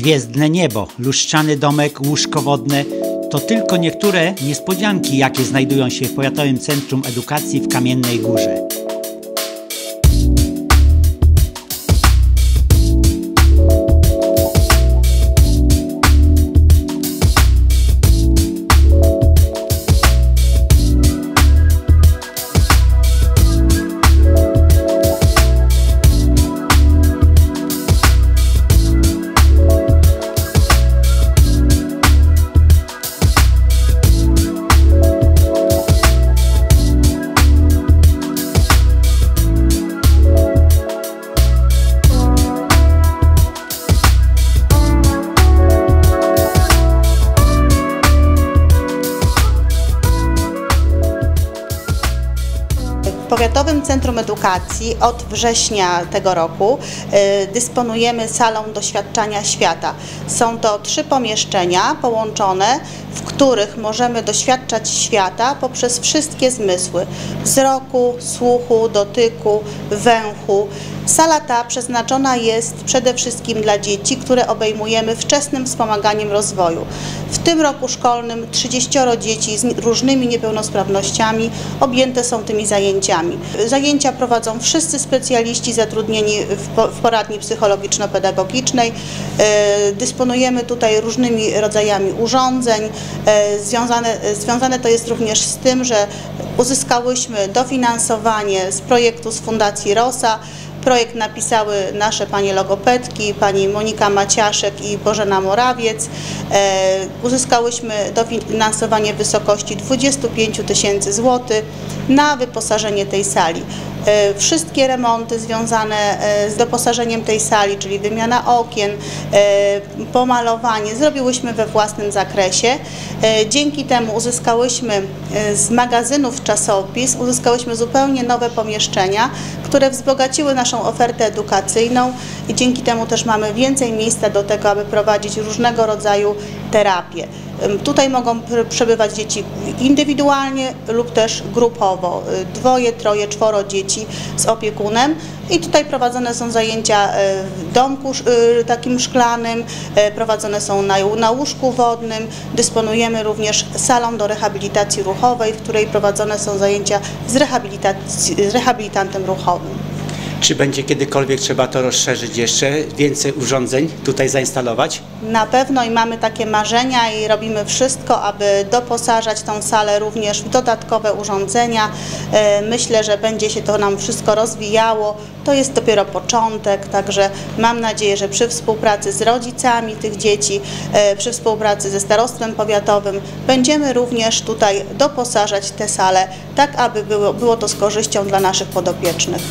Gwiezdne niebo, luszczany domek, łóżko wodne to tylko niektóre niespodzianki, jakie znajdują się w Powiatowym Centrum Edukacji w Kamiennej Górze. Powiatowym Centrum Edukacji od września tego roku y, dysponujemy salą doświadczania świata. Są to trzy pomieszczenia połączone, w których możemy doświadczać świata poprzez wszystkie zmysły wzroku, słuchu, dotyku, węchu. Sala ta przeznaczona jest przede wszystkim dla dzieci, które obejmujemy wczesnym wspomaganiem rozwoju. W tym roku szkolnym 30 dzieci z różnymi niepełnosprawnościami objęte są tymi zajęciami. Zajęcia prowadzą wszyscy specjaliści zatrudnieni w po- w poradni psychologiczno-pedagogicznej. E, Dysponujemy tutaj różnymi rodzajami urządzeń. E, Związane, związane to jest również z tym, że uzyskałyśmy dofinansowanie z projektu z Fundacji ROSA. Projekt napisały nasze panie logopedki, pani Monika Maciaszek i Bożena Morawiec. E, uzyskałyśmy dofinansowanie w wysokości 25 tysięcy złotych na wyposażenie tej sali. E, Wszystkie remonty związane e, z doposażeniem tej sali, czyli wymiana okien, e, pomalowanie, zrobiłyśmy we własnym zakresie. Dzięki temu uzyskałyśmy z magazynów czasopis, uzyskałyśmy zupełnie nowe pomieszczenia, które wzbogaciły naszą ofertę edukacyjną i dzięki temu też mamy więcej miejsca do tego, aby prowadzić różnego rodzaju terapie. Tutaj mogą pr- przebywać dzieci indywidualnie lub też grupowo, y, dwoje, troje, czworo dzieci z opiekunem. I tutaj prowadzone są zajęcia y, w domku y, takim szklanym, y, prowadzone są na, łóżku wodnym, dysponujemy również salą do rehabilitacji ruchowej, w której prowadzone są zajęcia z, z rehabilitantem ruchowym. Czy będzie kiedykolwiek trzeba to rozszerzyć jeszcze, więcej urządzeń tutaj zainstalować? Na pewno i mamy takie marzenia i robimy wszystko, aby doposażać tą salę również w dodatkowe urządzenia. E, Myślę, że będzie się to nam wszystko rozwijało. To jest dopiero początek, także mam nadzieję, że przy współpracy z rodzicami tych dzieci, e, przy współpracy ze starostwem powiatowym będziemy również tutaj doposażać te sale, tak aby było, było to z korzyścią dla naszych podopiecznych.